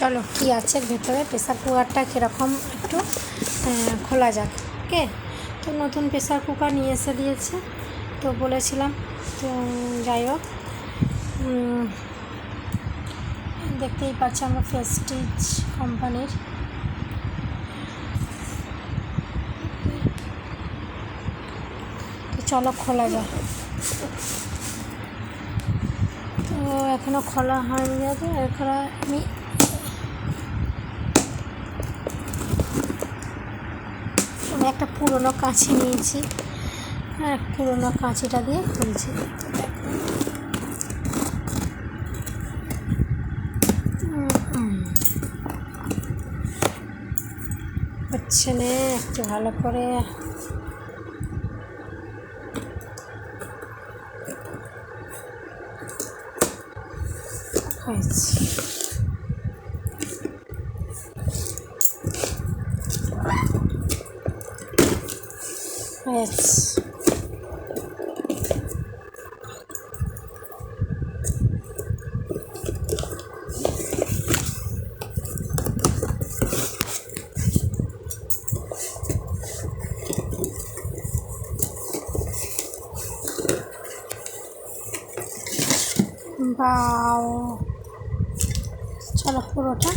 চলো, কি আছে ভেতরে? প্রেসার কুকারটা কীরকম একটু খোলা যাক, ওকে? তো নতুন প্রেসার কুকার নিয়ে এসে দিয়েছে। তো বলেছিলাম, তো যাই হোক দেখতেই পাচ্ছি আমরা প্রেস্টিজ কোম্পানির। তো চলো, খোলা যাক। তো এখনও খোলা হয়নি যাবে এখন আমি একটা পুরনো কাঁচি নিয়েছি হ্যাঁ পুরনো কাঁচিটা দিয়ে খুলছি। হচ্ছে না, একটু ভালো করে হয়েছে হয়েছে বাও। চলো পুরোটা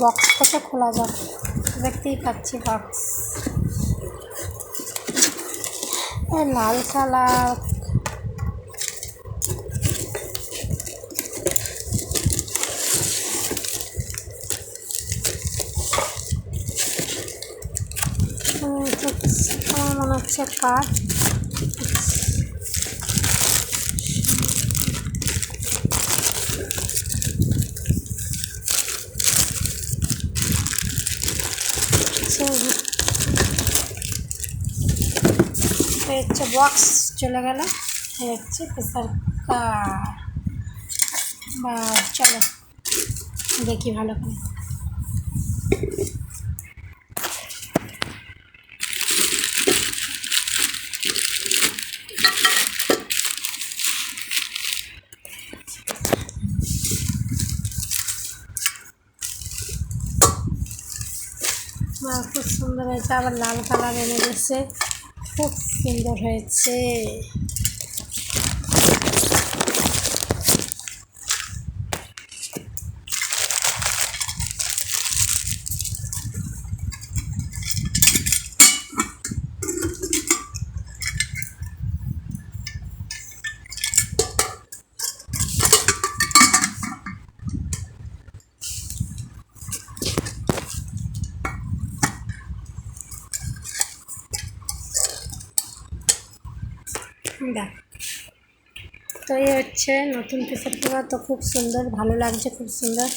বক্সটাকে খোলা যাবে দেখতেই পাচ্ছি বক্স লাল কালার আমার মনে হচ্ছে কাঠ হচ্ছে বক্স চলে গেল। হচ্ছে প্রেসার কুকার বা চলো, দেখি ভালো করে। খুব সুন্দর হয়েছে, আবার লাল কালার এনে দিয়েছে। খুব সুন্দর হয়েছে। দেখ। তো এই হচ্ছে নতুন প্রেসার কুকার তো খুব সুন্দর, ভালো লাগছে, খুব সুন্দর।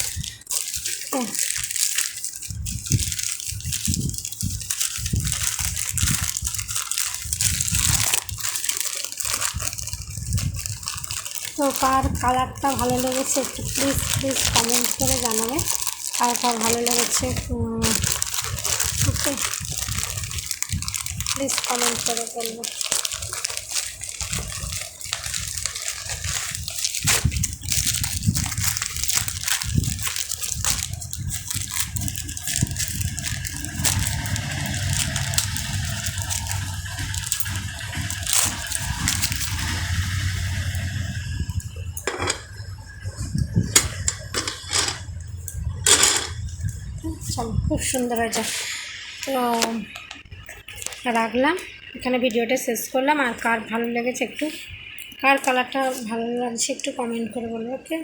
তো কার কালারটা ভালো লেগেছে একটু প্লিজ প্লিজ কমেন্ট করে জানাবে। কার কার ভালো লেগেছে ওকে প্লিজ কমেন্ট করে বলব। খুব সুন্দর হয়েছে। তো, রাখলাম। এখানে ভিডিওটা শেষ করলাম। আর কার ভালো লেগেছে একটু, কার কালারটা ভালো লাগছে একটু কমেন্ট করে বলব ওকে